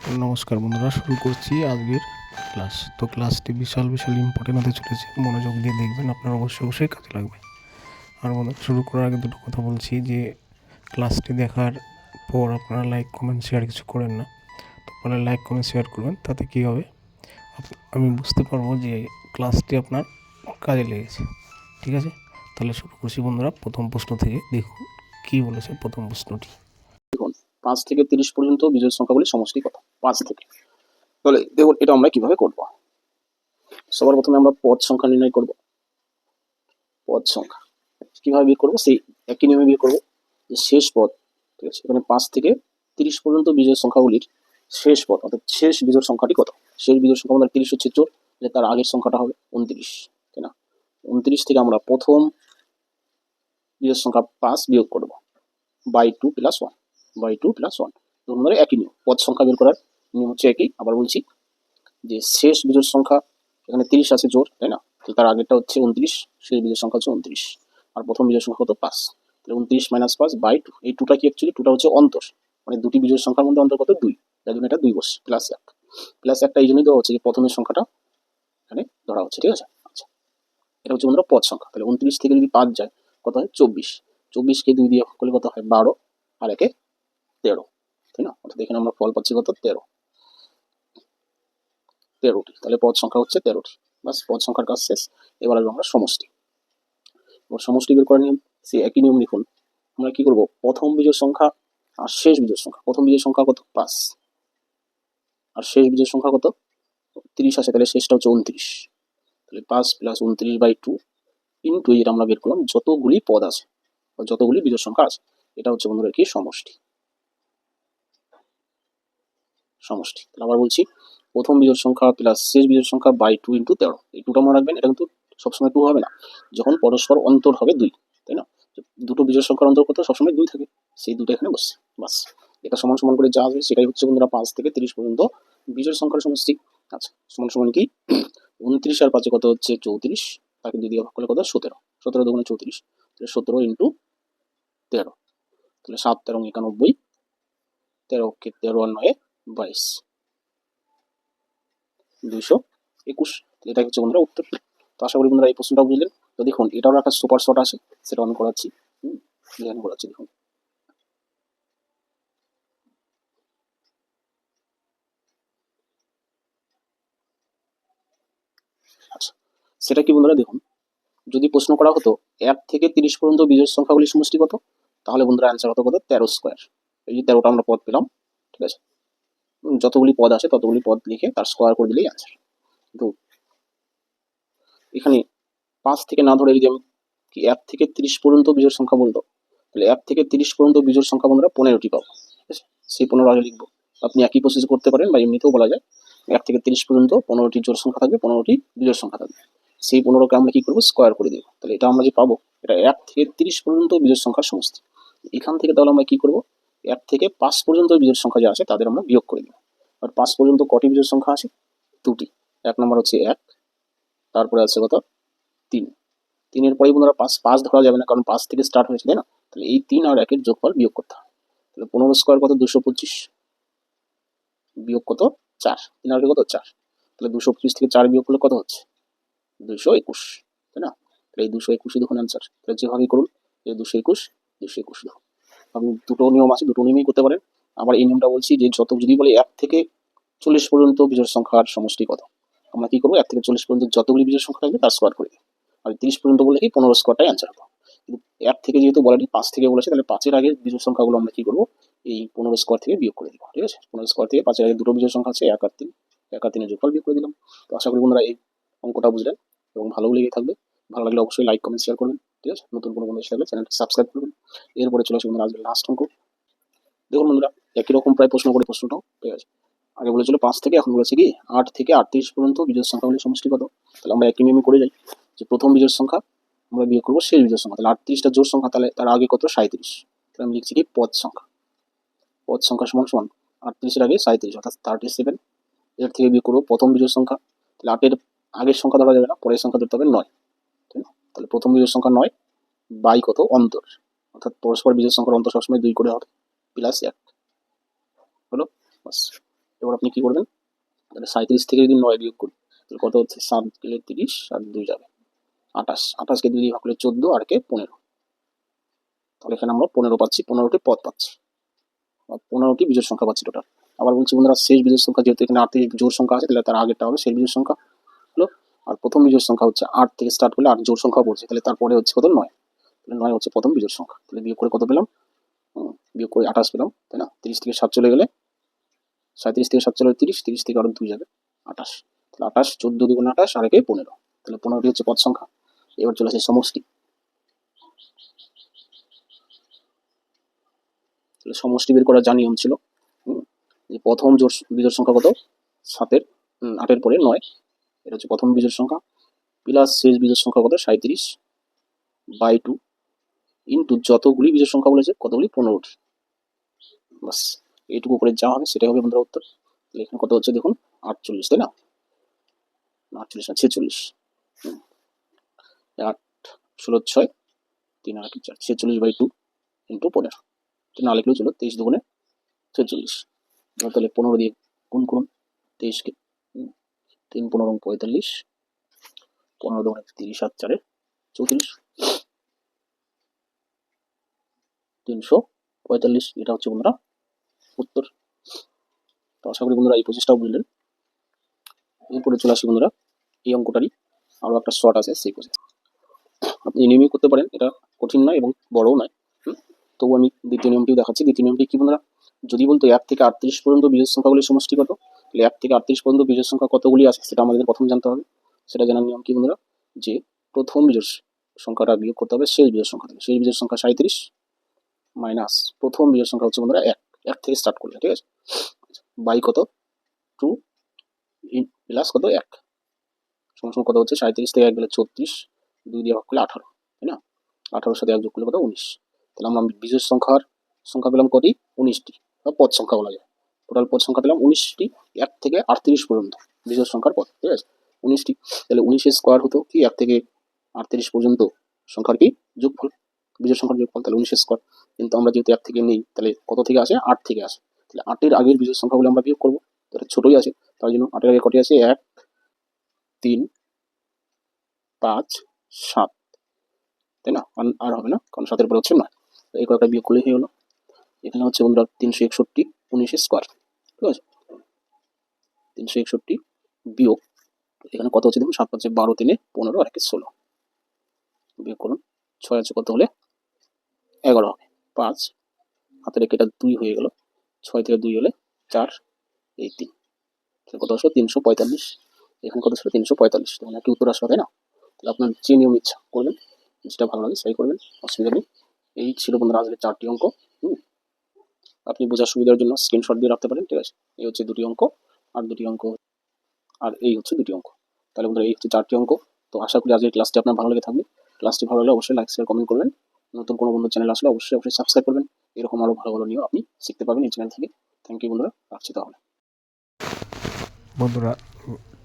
নমস্কার বন্ধুরা, শুরু করছি আজকের ক্লাস তো ক্লাসটি বিশাল বিশাল ইম্পর্টেন্ট হতে চলেছে। মনোযোগ দিয়ে দেখবেন, আপনার অবশ্যই অবশ্যই কাজে লাগবে। আর বন্ধুরা, শুরু করার আগে দুটো কথা বলছি যে ক্লাসটি দেখার পর আপনারা লাইক কমেন্ট শেয়ার কিছু করেন না। তো আপনারা লাইক কমেন্ট শেয়ার করবেন, তাতে কী হবে? আমি বুঝতে পারব যে ক্লাসটি আপনার কাজে লেগেছে। ঠিক আছে? তাহলে শুরু করছি বন্ধুরা, প্রথম প্রশ্ন থেকে। দেখুন, কী বলেছে প্রথম প্রশ্নটি। দেখুন, পাঁচ থেকে তিরিশ পর্যন্ত বিজোড় সংখ্যাগুলি সমষ্টি কত পাঁচ থেকে। তাহলে দেখুন, এটা আমরা কীভাবে করব? সবার প্রথমে আমরা পদ সংখ্যা নির্ণয় করব। পদ সংখ্যা। কীভাবে বের করব? সেই একই নিয়মে বিয়ে করব যে শেষ পদ, ঠিক আছে? এখানে পাঁচ থেকে তিরিশ পর্যন্ত বিজোড় সংখ্যাগুলির শেষ পদ, অর্থাৎ শেষ বিজোড় সংখ্যাটি কত? শেষ বিজোড় সংখ্যা আমাদের তিরিশ হচ্ছে চোর, যে তার আগের সংখ্যাটা হবে উনত্রিশ, তাই না? উনত্রিশ থেকে আমরা প্রথম বিজোড় সংখ্যা পাঁচ বিয়োগ করব। By two plus one, by two plus one. ধরুন ধরে একই নিয়ম, পদ সংখ্যা বের করার নিয়ম হচ্ছে একই। আবার বলছি যে শেষ বিজোড় সংখ্যা এখানে তিরিশ আছে জোর তাই না? তো তার আগেরটা হচ্ছে উনত্রিশ শেষ বিজোড় সংখ্যা হচ্ছে উনত্রিশ আর প্রথম বিজোড় সংখ্যা কত? পাঁচ। তাহলে উনত্রিশ মাইনাস পাঁচ বাই টু এই টুটা কি অ্যাকচুয়ালি টুটা হচ্ছে অন্তর। মানে দুটি বিজোড় সংখ্যার মধ্যে অন্তর কত? দুই। যার জন্য এটা দুই বসে প্লাস এক। প্লাস একটা এই জন্যই দেওয়া হচ্ছে যে প্রথমের সংখ্যাটা এখানে ধরা হচ্ছে, ঠিক আছে? আচ্ছা। এটা হচ্ছে বন্ধুরা পদ সংখ্যা। তাহলে উনত্রিশ থেকে যদি পাঁচ যায়, কত হয়? চব্বিশ। চব্বিশকে দুই দিয়ে করলে কত হয়? বারো। আর একে তেরো, তাই না? অর্থাৎ এখানে আমরা ফল পাচ্ছি কত? তেরো। তেরোটি। তাহলে পদ সংখ্যা হচ্ছে তেরোটি। বাস পদ সংখ্যার কাজ শেষ। এবার আসব আমরা সমষ্টি। এবার সমষ্টি বের করার নিয়ম, সে একই নিয়ম লিখুন। আমরা কি করব? প্রথম বিজোড় সংখ্যা আর শেষ বিজোড় সংখ্যা। প্রথম বিজোড় সংখ্যা কত? পাঁচ। আর শেষ বিজোড় সংখ্যা কত? তিরিশ আছে, তাহলে শেষটা হচ্ছে উনত্রিশ। তাহলে পাঁচ প্লাস উনত্রিশ বাই টু ইন্টু যেটা আমরা বের করলাম যতগুলি পদ আছে, বা যতগুলি বিজোড় সংখ্যা আছে। এটা হচ্ছে বন্ধুরা কি? সমষ্টি। সমষ্টি। তাহলে আবার বলছি প্রথম বিজোড় সংখ্যা প্লাস শেষ বিজোড় সংখ্যা বাই টু ইন্টু তেরো। এই টুটা মনে রাখবেন, এটা কিন্তু সবসময় টু হবে না। যখন পরস্পর অন্তর হবে দুই, তাই না? দুটো বিজোড় সংখ্যার অন্তর কত? সবসময় দুই থাকে। সেই দুটো এখানে বসছে, বাস। এটা সমান সমান করে যা আসবে, সেটাই হচ্ছে বন্ধুরা পাঁচ থেকে তিরিশ পর্যন্ত বিজোড় সংখ্যার সমষ্টি। আচ্ছা সমান সমান কি? উনত্রিশ আর পাঁচে কত হচ্ছে? চৌত্রিশ। তাকে দিয়ে ভাগ করলে কত? সতেরো। সতেরো দুগুণে চৌত্রিশ। তাহলে সতেরো ইন্টু তেরো। তাহলে সাত তেরো একানব্বই। তেরো কে তেরো আর নয়, বাইশ। দুইশো একুশ। এটা হচ্ছে বন্ধুরা উত্তর। তো আশা করি বন্ধুরা এই প্রশ্নটা বুঝলেন। তো দেখুন, এটারও একটা সুপার শট আছে, সেটা অন করাচ্ছি। হুম এখানে করাচ্ছি, দেখুন। আচ্ছা সেটা কি বন্ধুরা দেখুন, যদি প্রশ্ন করা হতো, এক থেকে তিরিশ পর্যন্ত বিজোড় সংখ্যাগুলি সমষ্টি কত? তাহলে বন্ধুরা অ্যান্সার হতো কত? তেরো স্কোয়ার এই যে তেরোটা আমরা পদ পেলাম, ঠিক আছে? যতগুলি পদ আছে, ততগুলি পদ লিখে তার স্কোয়ার করে দিলেই অ্যান্সার কিন্তু এখানে পাঁচ থেকে না ধরে যদি আমি কি এক থেকে তিরিশ পর্যন্ত বিজোড় সংখ্যা বলতো, তাহলে এক থেকে তিরিশ পর্যন্ত বিজোড় সংখ্যা বন্ধুরা পনেরোটি পাবো। ঠিক আছে? সেই পনেরো আগে লিখব। আপনি একই প্রসেস করতে পারেন বা এমনিতেও বলা যায় এক থেকে তিরিশ পর্যন্ত পনেরোটি জোর সংখ্যা থাকবে, পনেরোটি বিজোড় সংখ্যা থাকবে। সেই পনেরোকে আমরা কি করব? স্কোয়ার করে দেবো। তাহলে এটা আমরা যে পাবো, এটা এক থেকে তিরিশ পর্যন্ত বিজোড় সংখ্যার সমষ্টি। এখান থেকে তাহলে আমরা কি করব? এক থেকে পাঁচ পর্যন্ত বিজোড় সংখ্যা যা আছে, তাদের আমরা বিয়োগ করে দেবো আর পাঁচ পর্যন্ত কটি বিজোড় সংখ্যা আছে? দুটি। এক নম্বর হচ্ছে এক, তারপরে আছে কত? তিন। তিনের পরে বন্ধুরা পাঁচ পাঁচ ধরা যাবে না, কারণ পাঁচ থেকে স্টার্ট হয়েছে, তাই না? তাহলে এই তিন আর একের যোগফল বিয়োগ করতে হবে। তাহলে পনেরো স্কোয়ার কত? দুশো পঁচিশ। বিয়োগ কত? চার। তিন আর কত? চার। তাহলে দুশো পঁচিশ থেকে চার বিয়োগ করলে কত হচ্ছে? দুশো একুশ, তাই না? তাহলে এই দুশো একুশই দেখুন অ্যান্সার তাহলে যেভাবেই করুন, এই দুশো একুশ দুশো একুশ দেখুন। আপনি দুটো নিয়ম আছে, দুটো নিয়মই করতে পারেন আবার এই নিয়মটা বলছি যে যত যদি বলে এক থেকে চল্লিশ পর্যন্ত বিজোড় সংখ্যার সমষ্টি কত আমরা কি করব? এক থেকে চল্লিশ পর্যন্ত যতগুলি বিজোড় সংখ্যা থাকবে তার স্কোয়ার করে। দিই আর তিরিশ পর্যন্ত বলে কি? পনেরো স্কোয়ারটাই অ্যান্সার হতো কিন্তু এক থেকে যেহেতু বলেনি পাঁচ থেকে বলেছে, তাহলে পাঁচের আগে বিজোড় সংখ্যাগুলো আমরা কি করব? এই পনেরো স্কোয়ার থেকে বিয়োগ করে দিব, ঠিক আছে? পনেরো স্কোয়ার থেকে পাঁচের আগে দুটো বিজোড় সংখ্যা আছে, এক আর তিন। এক আর তিনের যোগফল বিয়োগ করে দিলাম। তো আশা করি বন্ধুরা এই অঙ্কটা বুঝলেন এবং ভালোও লেগে থাকবে। ভালো লাগলে অবশ্যই লাইক কমেন্ট শেয়ার করবেন। ঠিক আছে নতুন কোনো বন্ধু এসে চ্যানেলটি সাবস্ক্রাইব করবেন। এরপরে চলে আসবে বন্ধুরা আজকে লাস্ট অঙ্ক। দেখুন বন্ধুরা, একই রকম প্রায় প্রশ্ন করে প্রশ্নটাও ঠিক আছে আগে বলেছিল পাঁচ থেকে, এখন বলেছে কি, আট থেকে আটত্রিশ পর্যন্ত বিজোড় সংখ্যাগুলির সমষ্টি কত? তাহলে আমরা একই নিয়মে করে যাই, যে প্রথম বিজোড় সংখ্যা আমরা বিয়োগ করব শেষ বিজোড় সংখ্যা। তাহলে আটত্রিশটা জোড় সংখ্যা, তাহলে তার আগে কত? সাঁত্রিশ তাহলে আমি লিখছি কি, পদ সংখ্যা। পদ সংখ্যা সমান সমান আটত্রিশের আগে সাঁত্রিশ অর্থাৎ থার্টি সেভেন এর থেকে বিয়োগ করব প্রথম বিজোড় সংখ্যা। তাহলে আটের আগের সংখ্যা ধরা যাবে না, পরের সংখ্যা ধরতে হবে নয়। তাহলে প্রথম বিজোড় সংখ্যা নয়, বাই কত? অন্তর। অর্থাৎ পরস্পর বিজোড় সংখ্যার অন্তর সবসময় দুই করে হবে প্লাস এক। হলো? বাস। এবার আপনি কি করবেন? তাহলে সাঁত্রিশ থেকে যদি নয় বিয়োগ করি, তাহলে কত হচ্ছে? সাত গেলে তিরিশ আর দুই যাবে। আঠাশ। আঠাশকে দুই ভাগ করলে চোদ্দ, আর কে? পনেরো। তাহলে এখানে আমরা পনেরো পাচ্ছি, পনেরোটি পদ পাচ্ছি। পনেরোটি বিজোড় সংখ্যা পাচ্ছি টোটাল আবার বলছি বন্ধুরা, শেষ বিজোড় সংখ্যা যেহেতু এখানে আট থেকে জোর সংখ্যা আছে, তাহলে তার আগেরটা হবে শেষ বিজোড় সংখ্যা। আর প্রথম বিজোড় সংখ্যা হচ্ছে আট থেকে স্টার্ট করলে আট জোর সংখ্যা পড়ছে। তাহলে তারপরে হচ্ছে কত? নয়। তাহলে নয় হচ্ছে প্রথম বিজোড় সংখ্যা। তাহলে বিয়োগ করে কত পেলাম? বিয়োগ করে আঠাশ পেলাম, তাই না? তিরিশ থেকে সাত চলে গেলে সাঁত্রিশ থেকে সাত চলে তিরিশ তিরিশ থেকে আরও দুই যাবে, আঠাশ। তাহলে আঠাশ, চোদ্দ দুগুণ আঠাশ, আর একে পনেরো। তাহলে পনেরোটি হচ্ছে পদ সংখ্যা। এবার চলে আসে সমষ্টি। তাহলে সমষ্টি বের করার যা নিয়ম ছিল যে প্রথম জোর বিজোড় সংখ্যা কত? সাতের আটের পরে নয়। এটা হচ্ছে প্রথম বিজোড় সংখ্যা, প্লাস শেষ বিজোড় সংখ্যা কত? সাঁত্রিশ বাই টু ইন্টু যতগুলি বিজোড় সংখ্যা বলেছে, কতগুলি? পনেরোটি বাস এইটুকু করে যা হবে সেটাই হবে বন্ধুরা উত্তর। এখানে কত হচ্ছে দেখুন? আটচল্লিশ, তাই না? আটচল্লিশ না, ছেচল্লিশ। আট, ষোলো, ছয়, তিন, আট, চার, ছেচল্লিশ বাই টু ইন্টু পনেরো। না লিখলেও চলো, তেইশ দুগুণে ছেচল্লিশ। তাহলে পনেরো দিয়ে গুণ করুন, তেইশকে। তিন পনেরো পঁয়তাল্লিশ। পনেরো দুগুণে তিরিশ আর চারে চৌত্রিশ। তিনশো পঁয়তাল্লিশ, এটা হচ্ছে বন্ধুরা উত্তর। তো আশা করি বন্ধুরা এই প্রচেষ্টাও বুঝলেন। এরপরে চলে আসি বন্ধুরা এই অঙ্কটারই। আরও একটা শর্ট আছে সেই প্রসেস আপনি নিয়মই করতে পারেন, এটা কঠিন নয় এবং বড়ও নয়। তবু আমি দ্বিতীয় নিয়মটিও দেখাচ্ছি। দ্বিতীয় নিয়মটি কি বন্ধুরা? যদি বলতো এক থেকে আটত্রিশ পর্যন্ত বীজের সংখ্যাগুলির সমষ্টি কত তাহলে এক থেকে আটত্রিশ পর্যন্ত বীজের সংখ্যা কতগুলি আছে সেটা আমাদের প্রথম জানতে হবে। সেটা জানার নিয়ম কি বন্ধুরা? যে প্রথম বীজের সংখ্যাটা বিয়োগ করতে হবে শেষ বীজের সংখ্যা থেকে। শেষ বীজের সংখ্যা সাঁত্রিশ মাইনাস প্রথম বীজের সংখ্যা হচ্ছে বন্ধুরা এক। এক থেকে স্টার্ট করলে, ঠিক আছে? বাই কত? টু প্লাস কত? এক। সমান কত হচ্ছে? সাঁত্রিশ থেকে এক গেলে ছত্রিশ। দুই দিয়ে ভাগ করলে আঠারো, তাই না? আঠারোর সাথে এক যোগ করলে কত? উনিশ। তাহলে আমরা বিজোড় সংখ্যার সংখ্যা পেলাম কটি? উনিশটি। বা পদ সংখ্যা বলা যায়। টোটাল পদ সংখ্যা পেলাম উনিশটি, এক থেকে আটত্রিশ পর্যন্ত। বিজোড় সংখ্যার পদ, ঠিক আছে? উনিশটি। তাহলে উনিশের স্কোয়ার হতো কি? এক থেকে আটত্রিশ পর্যন্ত সংখ্যার কি? যোগফল। বিজোড় সংখ্যার যোগফল, তাহলে উনিশের স্কোয়ার কিন্তু আমরা যেহেতু এক থেকে নেই, তাহলে কত থেকে আসে? আট থেকে আসে। তাহলে আটের আগের বিজোড় সংখ্যাগুলো আমরা বিয়োগ করব। তাহলে ছোটোই আছে। তার জন্য আটের আগে কটি আছে? এক, তিন, পাঁচ, সাত। তাই না? আর- আর হবে না, কারণ সাতের পরে হচ্ছে তো এই কয়েকটা বিয়োগ করলেই হয়ে গেলো। এখানে হচ্ছে বন্ধুরা তিনশো একষট্টি উনিশ স্কোয়ার ঠিক আছে? তিনশো একষট্টি বিয়োগ, এখানে কত হচ্ছে দেখুন? সাত পাঁচে বারো তিনে পনেরো আর একে ষোলো। বিয়োগ করুন, ছয় আছে কত হলে? এগারো হবে। পাঁচ, হাতের রেখে এটা দুই হয়ে গেল। ছয় থেকে দুই হলে চার, এই তিন। তাহলে কত আসলো? তিনশো পঁয়তাল্লিশ। এখানে কত ছিল তিনশো পঁয়তাল্লিশ। তখন একই উত্তর আসবে তাই না? তাহলে আপনার যে নিয়ম ইচ্ছা করবেন, যেটা ভালো লাগে সেটাই করবেন, অসুবিধা নেই। এই ছিল বন্ধুরা আজকে চারটি অঙ্ক। আপনি বোঝার সুবিধার জন্য স্ক্রিনশট দিয়ে রাখতে পারেন, ঠিক আছে? এই হচ্ছে দুটি অঙ্ক, আর দুটি অঙ্ক, আর এই হচ্ছে দুটি অঙ্ক। তাহলে বন্ধুরা, এই হচ্ছে চারটি অঙ্ক। তো আশা করি আজকের ক্লাসটি আপনার ভালো লেগে থাকবে। ক্লাসটি ভালো লাগলে অবশ্যই লাইক শেয়ার কমেন্ট করবেন। নতুন কোনো বন্ধু চ্যানেল আসলে অবশ্যই অবশ্যই সাবস্ক্রাইব করবেন। এরকম আরও ভালো ভালো নিয়ম আপনি শিখতে পারবেন এই চ্যানেল থেকে। থ্যাংক ইউ বন্ধুরা, রাখছি তাহলে। বন্ধুরা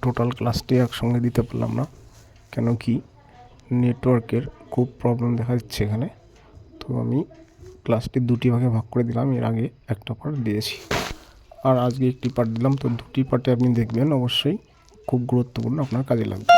টোটাল ক্লাসটি একসঙ্গে দিতে পারলাম না, কেন কি নেটওয়ার্কের খুব প্রবলেম দেখা যাচ্ছে এখানে। তো আমি ক্লাসটি দুটি ভাগে ভাগ করে দিলাম। এর আগে একটা পার্ট দিয়েছি। আর আজকে একটি পার্ট দিলাম। তো দুটি পার্টে আপনি দেখবেন অবশ্যই খুব গুরুত্বপূর্ণ আপনার কাজে লাগবে।